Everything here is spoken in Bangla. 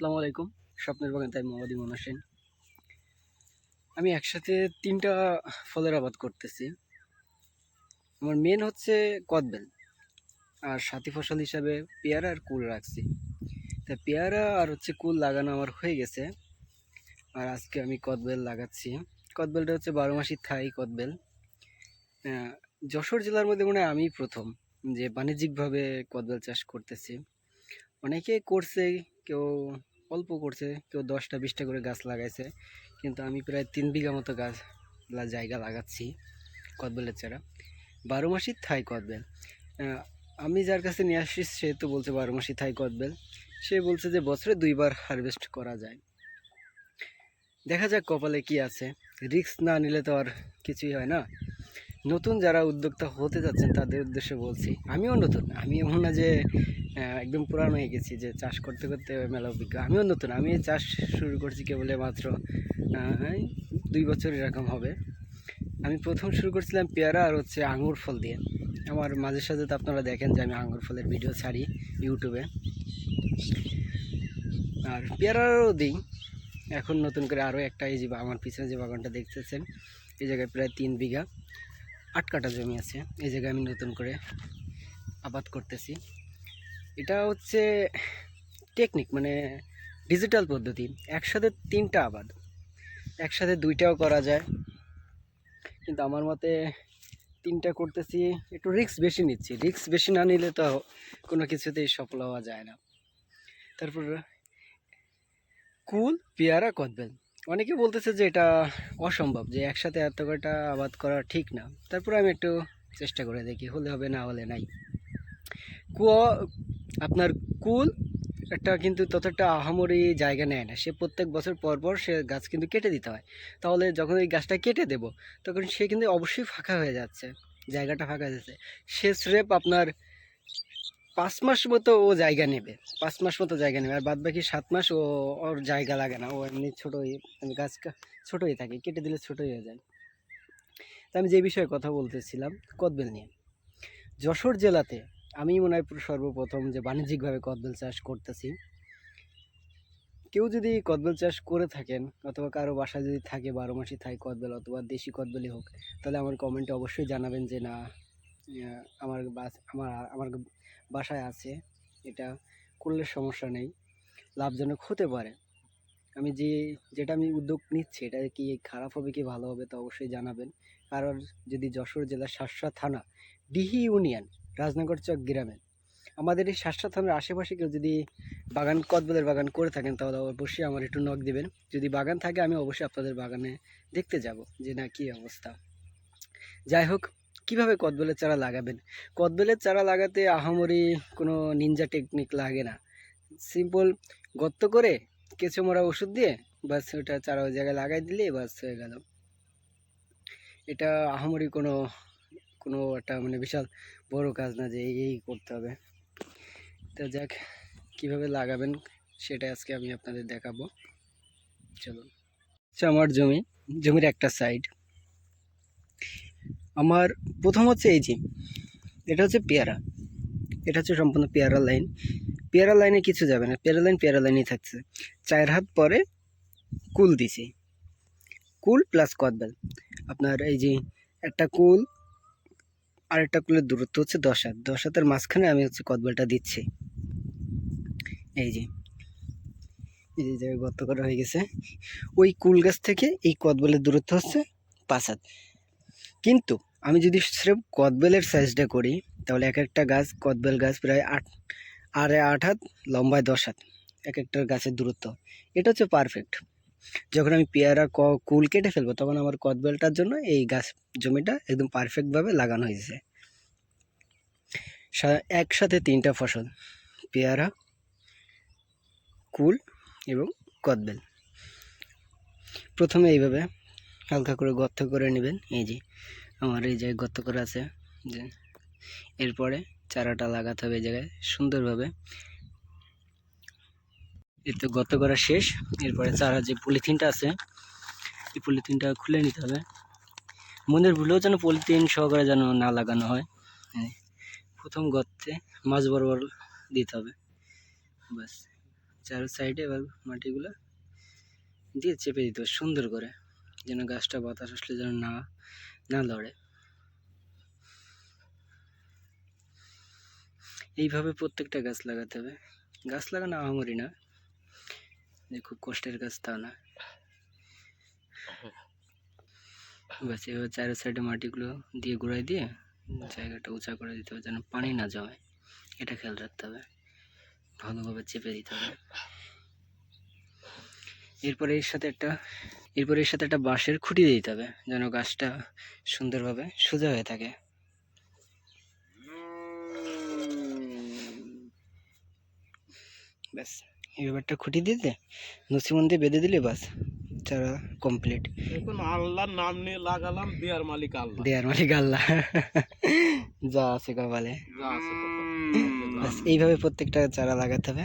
আসসালামু আলাইকুম। স্বপ্নের বাগান, তাই মোহাম্মদ ইমন হোসেন। আমি একসাথে তিনটা ফলের আবাদ করতেছি। আমার মেন হচ্ছে কদবেল আর সাথী ফসল হিসাবে পেয়ারা আর কুল রাখছি। তা পেয়ারা আর হচ্ছে কুল লাগানো আমার হয়ে গেছে। আর আজকে আমি কদবেল লাগাচ্ছি। কদবেলটা হচ্ছে বারো মাসি থাই কদবেল। যশোর জেলার মধ্যে মনে হয় আমি প্রথম যে বাণিজ্যিকভাবে কদবেল চাষ করতেছি। অনেকে করছে, কেউ অল্প করছে, কেউ দশটা বিশটা করে গাছ লাগাইছে, কিন্তু আমি প্রায় তিন বিঘা মতো গাছ জায়গা লাগাচ্ছি কদবেলের চারা। বারো মাসি থাই কদবেল। আমি যার কাছে নিয়ে আসছি, সে তো বলছে বারো মাসি থাই কদবেল। সে বলছে যে বছরে দুইবার হারভেস্ট করা যায়। দেখা যাক কপালে কি আছে। রিস্ক না নিলে তো আর কিছুই হয় না। নতুন যারা উদ্যোক্তা হতে যাচ্ছেন, তাদের উদ্দেশ্যে বলছি, আমিও নতুন, আমি এমন না যে একদম পুরানো হয়ে গেছি যে চাষ করতে করতে মেলা অভিজ্ঞ, আমিও নতুন, আমি চাষ শুরু করছি কেবলে মাত্র দুই বছর এরকম হবে। আমি প্রথম শুরু করছিলাম পেয়ারা আর হচ্ছে আঙুর ফল দিয়ে। আমার মাঝে সাঝে তো আপনারা দেখেন যে আমি আঙুর ফলের ভিডিও ছাড়ি ইউটিউবে। আর পেয়ারারও দিই, এখন নতুন করে আরও একটা এই যে আমার পিছনে যে বাগানটা দেখতেছেন, এই জায়গায় প্রায় তিন বিঘা। আট কাটা জমি আছে। এই জায়গায় আমি নতুন করে আবাদ করতেছি। এটা হচ্ছে টেকনিক মানে ডিজিটাল পদ্ধতি। একসাথে তিনটা আবাদ। একসাথে দুইটাও করা যায়। কিন্তু আমার মতে তিনটা করতেছি, একটু রিস্ক বেশি নিচ্ছি। রিস্ক বেশি না নিলে তো কোনো কিছুতেই সফল হওয়া যায় না। তারপর কুল, পেয়ারা, কদবেল। অনেকে বলতেছে যে এটা অসম্ভব যে একসাথে এত কয়টা আবাদ করা ঠিক না। তারপরে আমি একটু চেষ্টা করে দেখি, হলে হবে না, হলে নাই। কুয়া আপনার কুল একটা কিন্তু ততটা আহামরি জায়গা নেয় না। সে প্রত্যেক বছর পর পর সে গাছ কিন্তু কেটে দিতে হয়। তাহলে যখন ওই গাছটা কেটে দেব, তখন সে কিন্তু অবশ্যই ফাঁকা হয়ে যাচ্ছে, জায়গাটা ফাঁকা হয়ে যাচ্ছে। সে স্রেপ আপনার পাঁচ মাস মতো ও জায়গা নেবে। পাঁচ মাস মতো জায়গা নেবে। আর বাদ বাকি সাত মাস ও ওর জায়গা লাগে না। ও এমনি ছোটোই মানে গাছ ছোটোই থাকে। কেটে দিলে ছোটোই হয়ে যায়। তা আমি যে বিষয়ে কথা বলতেছিলাম, কদবেল নিয়ে। যশোর জেলাতে আমি মনে হয় সর্বপ্রথম যে বাণিজ্যিকভাবে কদবেল চাষ করতেছি। কেউ যদি কদবেল চাষ করে থাকেন, অথবা কারও বাসায় যদি থাকে, বারো মাসই থাকে কদবেল, অথবা দেশি কদবেলই হোক, তাহলে আমার কমেন্টে অবশ্যই জানাবেন যে না আমার বাস, আমার আমার বাসায় আছে। এটা করলে সমস্যা নেই লাভজনক হতে পারে। আমি যে, যেটা আমি উদ্যোগ নিচ্ছি, এটা কি খারাপ হবে কি ভালো হবে তো অবশ্যই জানাবেন। কারণ যদি যশোর জেলার শাসরা থানা, ডিহি ইউনিয়ন, রাজনগর চক গ্রামে, আমাদের এই শাসরা থানার আশেপাশে কেউ যদি বাগান, কদবেলের বাগান করে থাকেন, তাহলে অবশ্যই আমার একটু নখ দেবেন। যদি বাগান থাকে, আমি অবশ্যই আপনাদের বাগানে দেখতে যাব যে না কী অবস্থা। যাই হোক কীভাবে কদবেলের চারা লাগাবেন? কদবেলের চারা লাগাতে আহামরি কোনো নিনজা টেকনিক লাগে না। সিম্পল গর্ত করে কেঁচো মরা ওষুধ দিয়ে বাস ওটা চারা ওই জায়গায় লাগাই দিলে বাস হয়ে গেল। এটা আহামরি কোনো কোনো একটা মানে বিশাল বড় কাজ না যে এই করতে হবে। তো যাক, কীভাবে লাগাবেন সেটা আজকে আমি আপনাদের দেখাবো। চলুন। আচ্ছা আমার জমি, জমির একটা সাইড আমার প্রথম হচ্ছে এই যে, এটা হচ্ছে পেয়ারা। এটা হচ্ছে সম্পূর্ণ পেয়ারা লাইন। পেয়ারা লাইনে কিছু যাবে না, পেয়ারা লাইন পেয়ারা লাইনেই থাকছে। চার হাত পরে কুল দিছি। কুল প্লাস কদবেল। আপনার এই যে একটা কুল আর একটা কুলের দূরত্ব হচ্ছে দশ হাত। দশ হাতের মাঝখানে আমি হচ্ছে কদবেলটা দিচ্ছি। এই যে এই যে জায়গায় গর্ত করা হয়ে গেছে। ওই কুল গাছ থেকে এই কদবেলের দূরত্ব হচ্ছে পাঁচ হাত। কিন্তু আমি যদি স্রেফ কদবেলের সাইজটা করি, তাহলে এক একটা গাছ, কদবেল গাছ প্রায় আট আড়ে আট হাত, লম্বায় দশ হাত, এক একটা গাছের দূরত্ব। এটা হচ্ছে পারফেক্ট যখন আমি পেয়ারা ক, কুল কেটে ফেলব, তখন আমার কদবেলটার জন্য এই গাছ জমিটা একদম পারফেক্টভাবে লাগানো হয়েছে একসাথে তিনটা ফসল, পেয়ারা, কুল এবং কদবেল। প্রথমে এইভাবে হালকা করে গর্ত করে নেবেন, এই যে আমার এই জায়গায় গর্ত করা আছে, যে এরপরে চারাটা লাগাতে হবে এই জায়গায় সুন্দরভাবে। এই তো গর্ত করা শেষ, এরপরে চারা যে পলিথিনটা আছে, এই পলিথিনটা খুলে নিতে হবে। মনের ভুলেও যেন পলিথিন সহকারে যেন না লাগানো হয়। প্রথম গর্তে মাছ বরাবর দিতে হবে। ব্যাস, চার সাইডে এবার মাটিগুলো দিয়ে চেপে দিতে হবে সুন্দর করে। যেন গাছটা বাতাস আসলে যেন না না লড়ে। এইভাবে প্রত্যেকটা গাছ লাগাতে হবে। গাছ লাগানো আহামরি না। যে খুব কষ্টের গাছ তা না। ব্যাস, এভাবে চারের সাইডে মাটিগুলো দিয়ে গুঁড়াই দিয়ে জায়গাটা উঁচা করে দিতে হবে, যেন পানি না জমে। এটা খেয়াল রাখতে হবে। ভালোভাবে চেপে দিতে হবে। এরপরে এর সাথে একটা এরপরে এর সাথে একটা বাঁশের খুঁটি দিতে হবে যেন গাছটা সুন্দরভাবে সোজা হয়ে থাকে। ব্যাস এই ব্যাপারটা খুঁটি দিয়ে দে নসিমন দিয়ে বেঁধে দিলে বাস চারা কমপ্লিট এখন আল্লাহর নাম নিয়ে লাগালাম দেয়ার মালিক আল্লাহ। দেয়ার মালিক আল্লাহ। যা আছে কপালে। যা আছে। ব্যাস এইভাবে প্রত্যেকটা চারা লাগাতে হবে।